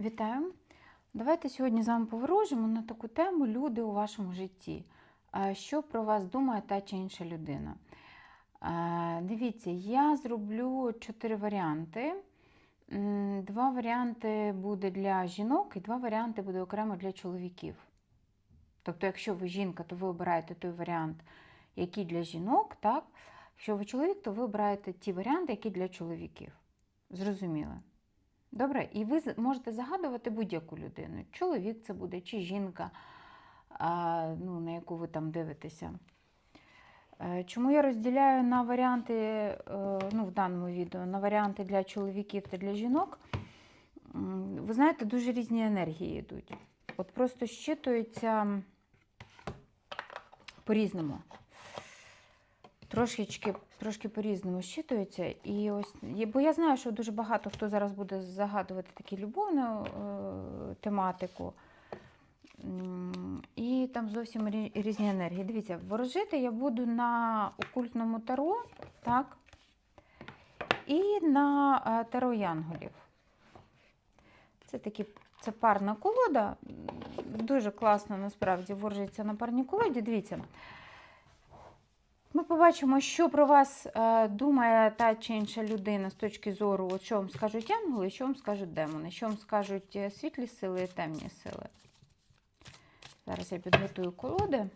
Вітаю! Давайте сьогодні з вами поворожимо на таку тему люди у вашому житті. Що про вас думає та чи інша людина? Дивіться, я зроблю чотири варіанти. Два варіанти буде для жінок, і два варіанти буде окремо для чоловіків. Тобто, якщо ви жінка, то ви обираєте той варіант, який для жінок, так? Якщо ви чоловік, то ви обираєте ті варіанти, які для чоловіків. Зрозуміло? Добре, і ви можете загадувати будь-яку людину. Чоловік це буде, чи жінка, ну, на яку ви там дивитеся. Е, Чому я розділяю на варіанти, е, ну, в даному відео, на варіанти для чоловіків та для жінок? Ви знаєте, дуже різні енергії йдуть. От просто щитуються по-різному. Трошечки, трошки по-різному щитуються. І ось, бо я знаю, що дуже багато хто зараз буде загадувати таку любовну е, тематику. І там зовсім різні енергії. Дивіться, ворожити я буду на окультному таро, так? І на е, таро янголів. Це такі, це парна колода. Дуже класно насправді ворожиться на парній колоді. Дивіться. Побачимо, що про вас е, думає та чи інша людина з точки зору, от що вам скажуть янголи, що вам скажуть демони, що вам скажуть е, світлі сили і темні сили. Зараз я підготую колоди.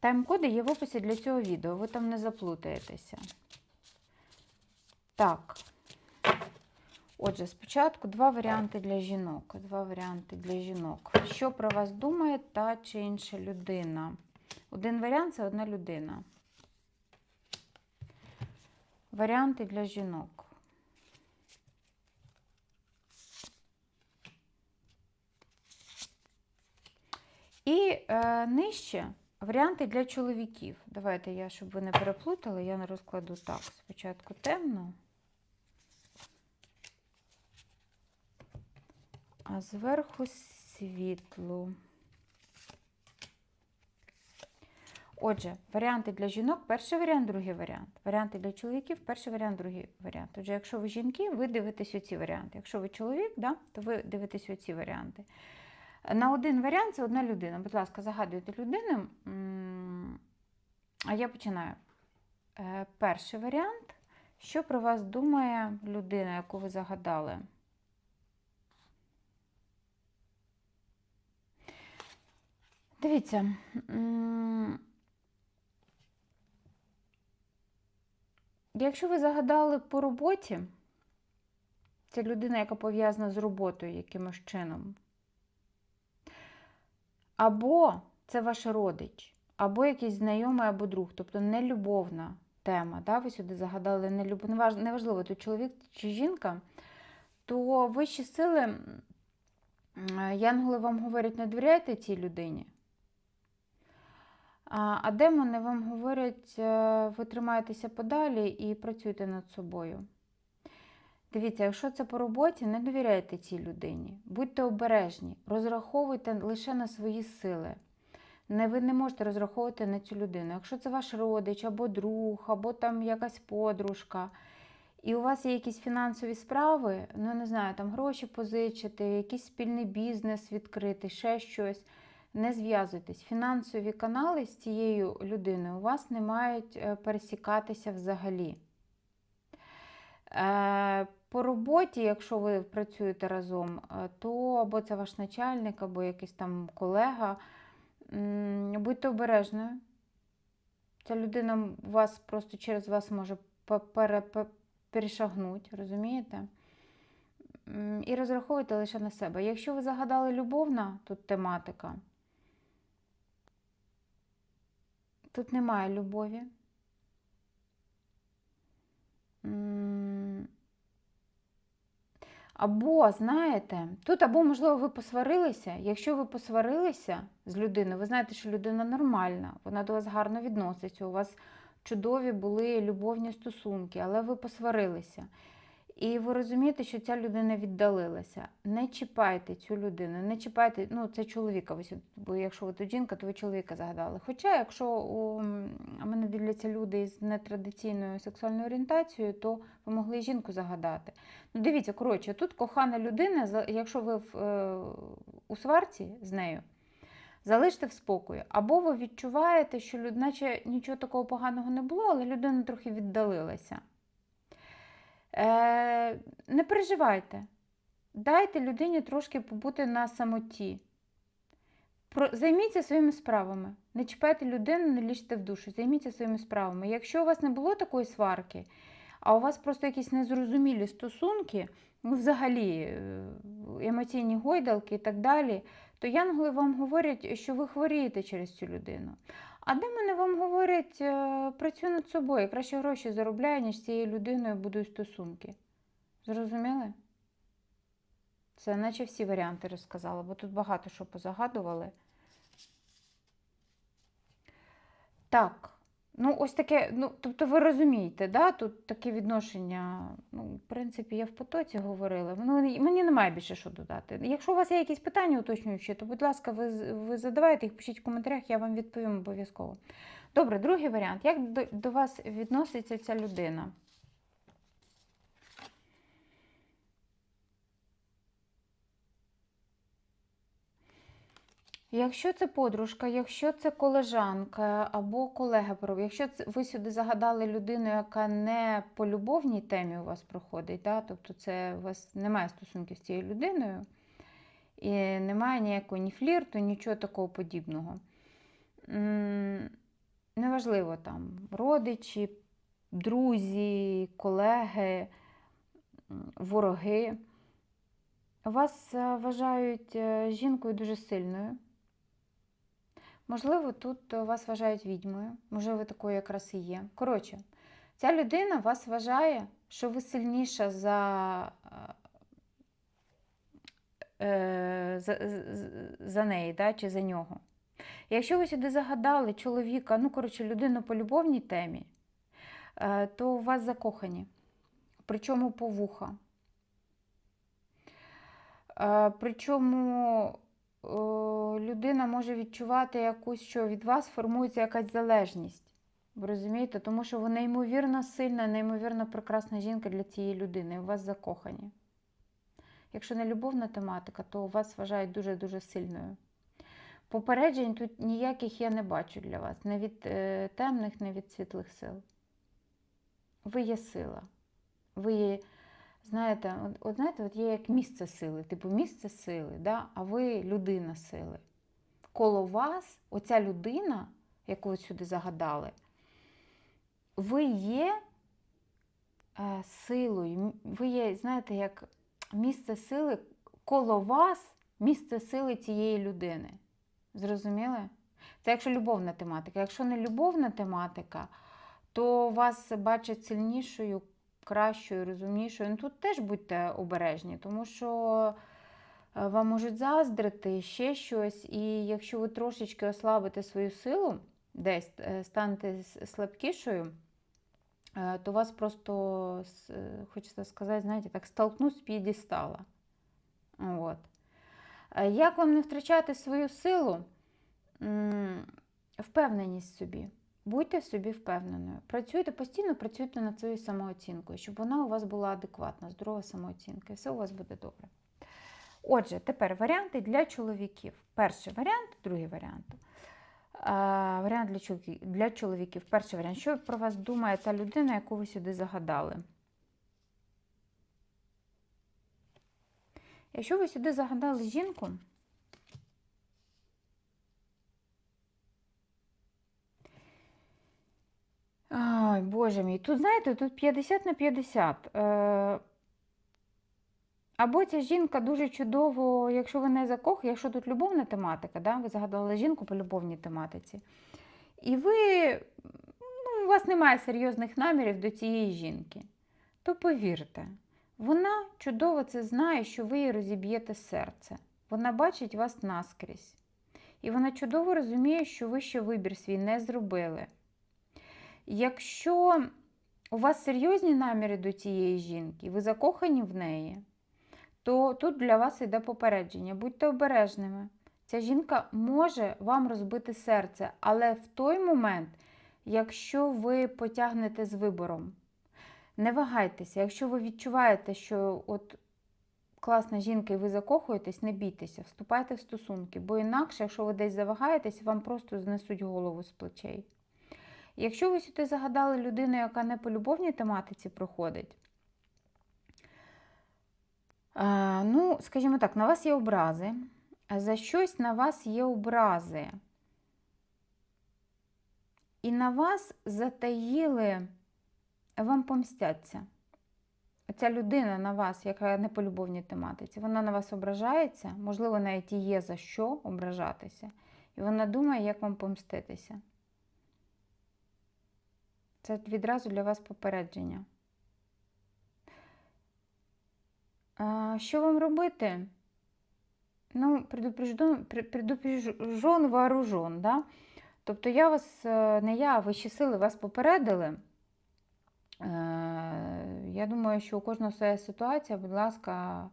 Тайм-коди є в описі для цього відео, ви там не заплутаєтеся. Так. Отже, спочатку два варіанти для жінок. Два варіанти для жінок. Що про вас думає та чи інша людина? Один варіант це одна людина. Варіанти для жінок. І е, нижче варіанти для чоловіків. Давайте я, щоб ви не переплутали, я не розкладу так. Спочатку темно, а зверху світло. Отже, варіанти для жінок, перший варіант, другий варіант. Варіанти для чоловіків, перший варіант, другий варіант. Отже, якщо ви жінки, ви дивитесь оці варіанти. Якщо ви чоловік, да, то ви дивитесь оці варіанти. На один варіант це одна людина. Будь ласка, загадуйте людину. А я починаю. Е, Перший варіант. Що про вас думає людина, яку ви загадали? Дивіться. Якщо ви загадали по роботі, це людина, яка пов'язана з роботою якимось чином. Або це ваш родич, або якийсь знайомий, або друг, тобто нелюбовна тема. Да? Ви сюди загадали нелюбов... неважливо, то чоловік чи жінка, то вищі сили, янголи вам говорять, не довіряйте цій людині. А демони вам говорять, е, ви тримаєтеся подалі і працюйте над собою. Дивіться, якщо це по роботі, не довіряйте цій людині. Будьте обережні, розраховуйте лише на свої сили. Не, ви не можете розраховувати на цю людину. Якщо це ваш родич, або друг, або там якась подружка, і у вас є якісь фінансові справи, ну не знаю, там гроші позичити, якийсь спільний бізнес відкрити, ще щось. Не зв'язуйтесь. Фінансові канали з цією людиною у вас не мають е, пересікатися взагалі. Е, По роботі, якщо ви працюєте разом, е, то або це ваш начальник, або якийсь там колега. Будьте обережною. Ця людина вас просто через вас може пе- пере- пе- перешагнути, розумієте? І розраховуйте лише на себе. Якщо ви загадали любовна тут тематика, тут немає любові. Або, знаєте, тут або, можливо, ви посварилися. Якщо ви посварилися з людиною, ви знаєте, що людина нормальна, вона до вас гарно відноситься, у вас чудові були любовні стосунки, але ви посварилися. І ви розумієте, що ця людина віддалилася. Не чіпайте цю людину, не чіпайте, ну це чоловіка, бо якщо ви тут жінка, то ви чоловіка загадали. Хоча, якщо у мене дивляться люди з нетрадиційною сексуальною орієнтацією, то ви могли і жінку загадати. Ну, дивіться, коротше, тут кохана людина, якщо ви в, е, у сварці з нею, залиште в спокої. Або ви відчуваєте, що наче нічого такого поганого не було, але людина трохи віддалилася. Е, не переживайте. Дайте людині трошки побути на самоті. Про, займіться своїми справами. Не чіпайте людину, не лізьте в душу. Займіться своїми справами. Якщо у вас не було такої сварки, а у вас просто якісь незрозумілі стосунки, ну, взагалі е, емоційні гойдалки і так далі, то янголи вам говорять, що ви хворієте через цю людину. А де мене вам говорять, працюю працюй над собою, краще гроші заробляю, ніж з цією людиною будуй стосунки. Зрозуміли? Це наче всі варіанти розказала, бо тут багато що позагадували. Так, ну ось таке, ну, тобто ви розумієте, да? тут таке відношення, ну, в принципі, я в потоці говорила. Ну, мені немає більше що додати. Якщо у вас є якісь питання уточнюючі, то, будь ласка, ви, ви задавайте їх, пишіть в коментарях, я вам відповім обов'язково. Добре, другий варіант. Як до, до вас відноситься ця людина? Якщо це подружка, якщо це колежанка або колега, якщо ви сюди загадали людину, яка не по любовній темі у вас проходить, да? тобто це у вас немає стосунків з цією людиною, і немає ніякого ні флірту, нічого такого подібного. Неважливо там родичі, друзі, колеги, вороги. Вас е, вважають е, жінкою дуже сильною. Можливо, тут е, вас вважають відьмою, можливо, такою якраз і є. Коротше, ця людина вас вважає, що ви сильніша за, е, за, за неї да, чи за нього. Якщо ви сюди загадали чоловіка, ну, коротше, людину по любовній темі, е, то у вас закохані, причому по вуха. Причому людина може відчувати якусь, що від вас формується якась залежність. Ви розумієте? Тому що вона неймовірно сильна, неймовірно прекрасна жінка для цієї людини, у вас закохані. Якщо не любовна тематика, то вас вважають дуже-дуже сильною. Попереджень тут ніяких я не бачу для вас, не від е, темних, не від світлих сил. Ви є сила. Ви є Знаєте, от, от знаєте, от є як місце сили, типу місце сили, да? а ви людина сили. Коло вас, оця людина, яку ви сюди загадали, ви є е, силою, ви є, знаєте, як місце сили коло вас, місце сили цієї людини. Зрозуміли? Це якщо любовна тематика. Якщо не любовна тематика, то вас бачать сильнішою, кращою, розумнішою. Ну, тут теж будьте обережні, тому що е, вам можуть заздрити ще щось, і якщо ви трошечки ослабите свою силу, десь е, станете слабкішою, е, то вас просто, хочеться сказати, знаєте, так столкнуть з п'єдестала. От. Як вам не втрачати свою силу? Впевненість собі. Будьте собі впевненою. Працюйте постійно, працюйте над своєю самооцінкою, щоб вона у вас була адекватна, здорова самооцінка, і все у вас буде добре. Отже, тепер варіанти для чоловіків. Перший варіант, другий варіант. А, варіант для чоловіків, для чоловіків. Перший варіант. Що про вас думає та людина, яку ви сюди загадали? Якщо ви сюди загадали жінку, Ай, Боже мій, тут, знаєте, тут 50 на 50. Е, або ця жінка дуже чудово, якщо ви не закох, якщо тут любовна тематика, да, ви загадали жінку по любовній тематиці. І ви, ну, у вас немає серйозних намірів до цієї жінки, то повірте, вона чудово це знає, що ви їй розіб'єте серце. Вона бачить вас наскрізь. І вона чудово розуміє, що ви ще вибір свій не зробили. Якщо у вас серйозні наміри до цієї жінки, ви закохані в неї, то тут для вас йде попередження. Будьте обережними. Ця жінка може вам розбити серце, але в той момент, якщо ви потягнете з вибором, не вагайтеся, якщо ви відчуваєте, що от класна жінка і ви закохуєтесь, не бійтеся, вступайте в стосунки, бо інакше, якщо ви десь завагаєтесь, вам просто знесуть голову з плечей. Якщо ви сюди загадали людину, яка не по любовній тематиці проходить, а, ну, скажімо так, на вас є образи, за щось на вас є образи. І на вас затаїли, вам помстяться. Ця людина на вас, яка не по любовній тематиці, вона на вас ображається, можливо, навіть і є за що ображатися. І вона думає, як вам помститися. Це відразу для вас попередження. А, що вам робити? Ну, предупрежден, вооружен, да? Тобто я вас, е, не я, а вищі сили вас попередили. Е, Я думаю, що у кожного своя ситуація, будь ласка,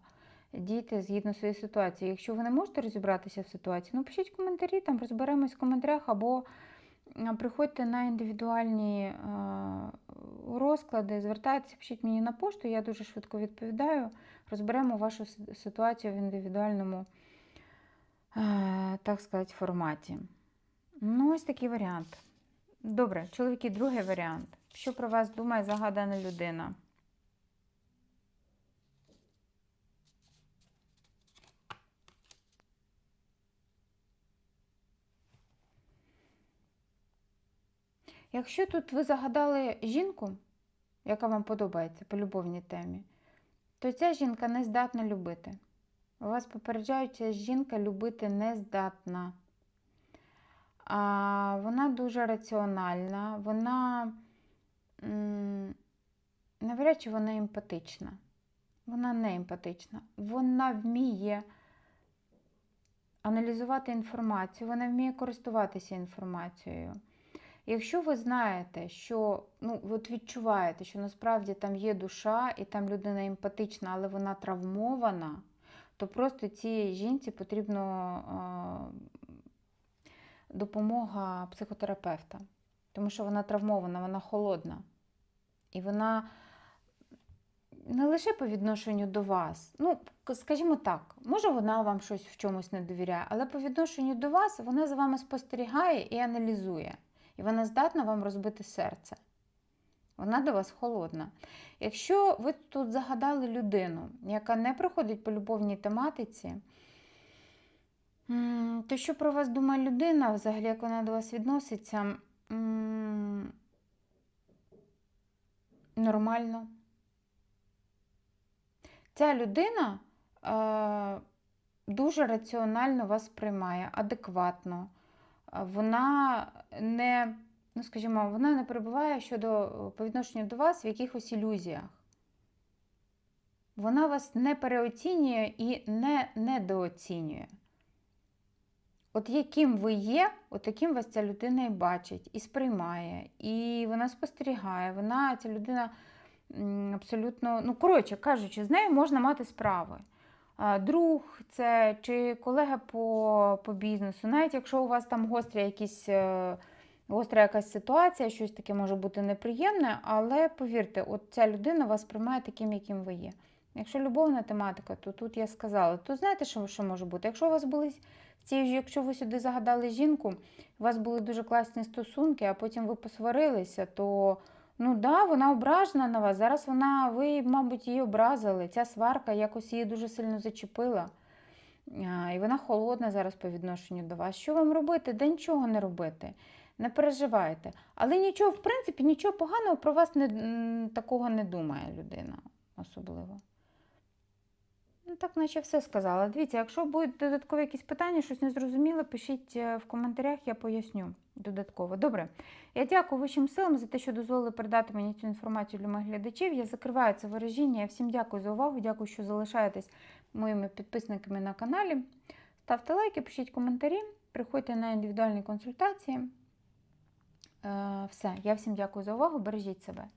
дійте згідно своєї ситуації. Якщо ви не можете розібратися в ситуації, ну пишіть коментарі, там розберемось в коментарях, або приходьте на індивідуальні е, розклади, звертайтеся, пишіть мені на пошту, я дуже швидко відповідаю. Розберемо вашу ситуацію в індивідуальному, е, так сказати, форматі. Ну, ось такий варіант. Добре, чоловіки, другий варіант. Що про вас думає загадана людина? Якщо тут ви загадали жінку, яка вам подобається по любовній темі, то ця жінка не здатна любити. Вас попереджають, ця жінка любити не здатна. А вона дуже раціональна, вона навряд чи вона емпатична. Вона не емпатична. Вона вміє аналізувати інформацію, вона вміє користуватися інформацією. Якщо ви знаєте, що ну, от відчуваєте, що насправді там є душа і там людина емпатична, але вона травмована, то просто цій жінці потрібно е, допомога психотерапевта. Тому що вона травмована, вона холодна. І вона не лише по відношенню до вас. Ну, скажімо так, може вона вам щось в чомусь не довіряє, але по відношенню до вас вона за вами спостерігає і аналізує. І вона здатна вам розбити серце. Вона до вас холодна. Якщо ви тут загадали людину, яка не проходить по любовній тематиці, то що про вас думає людина, взагалі, як вона до вас відноситься? Нормально. Ця людина е, дуже раціонально вас приймає, адекватно. Е, Вона не, ну скажімо, вона не перебуває щодо по відношенню до вас в якихось ілюзіях. Вона вас не переоцінює і не недооцінює. От яким ви є, от таким вас ця людина і бачить, і сприймає, і вона спостерігає. Вона, ця людина абсолютно, ну, коротше кажучи, з нею можна мати справи. Друг це чи колега по, по бізнесу, навіть якщо у вас там гострі якісь, е, гостра якась ситуація, щось таке може бути неприємне, але повірте, от ця людина вас приймає таким, яким ви є. Якщо любовна тематика, то тут я сказала, то знаєте, що, що може бути? Якщо у вас були ці, якщо ви сюди загадали жінку, у вас були дуже класні стосунки, а потім ви посварилися, то ну да, вона ображена на вас. Зараз вона, ви, мабуть, її образили. Ця сварка якось її дуже сильно зачепила. І вона холодна зараз по відношенню до вас. Що вам робити? Да нічого не робити. Не переживайте. Але нічого, в принципі, нічого поганого про вас не, такого не думає людина особливо. Ну, так, наче все сказала. Дивіться, якщо будуть додаткові якісь питання, щось незрозуміле, пишіть е, в коментарях, я поясню додатково. Добре. Я дякую вищим силам за те, що дозволили передати мені цю інформацію для моїх глядачів. Я закриваю це вираження. Я всім дякую за увагу. Дякую, що залишаєтесь моїми підписниками на каналі. Ставте лайки, пишіть коментарі, приходьте на індивідуальні консультації. Е, Все, я всім дякую за увагу. Бережіть себе.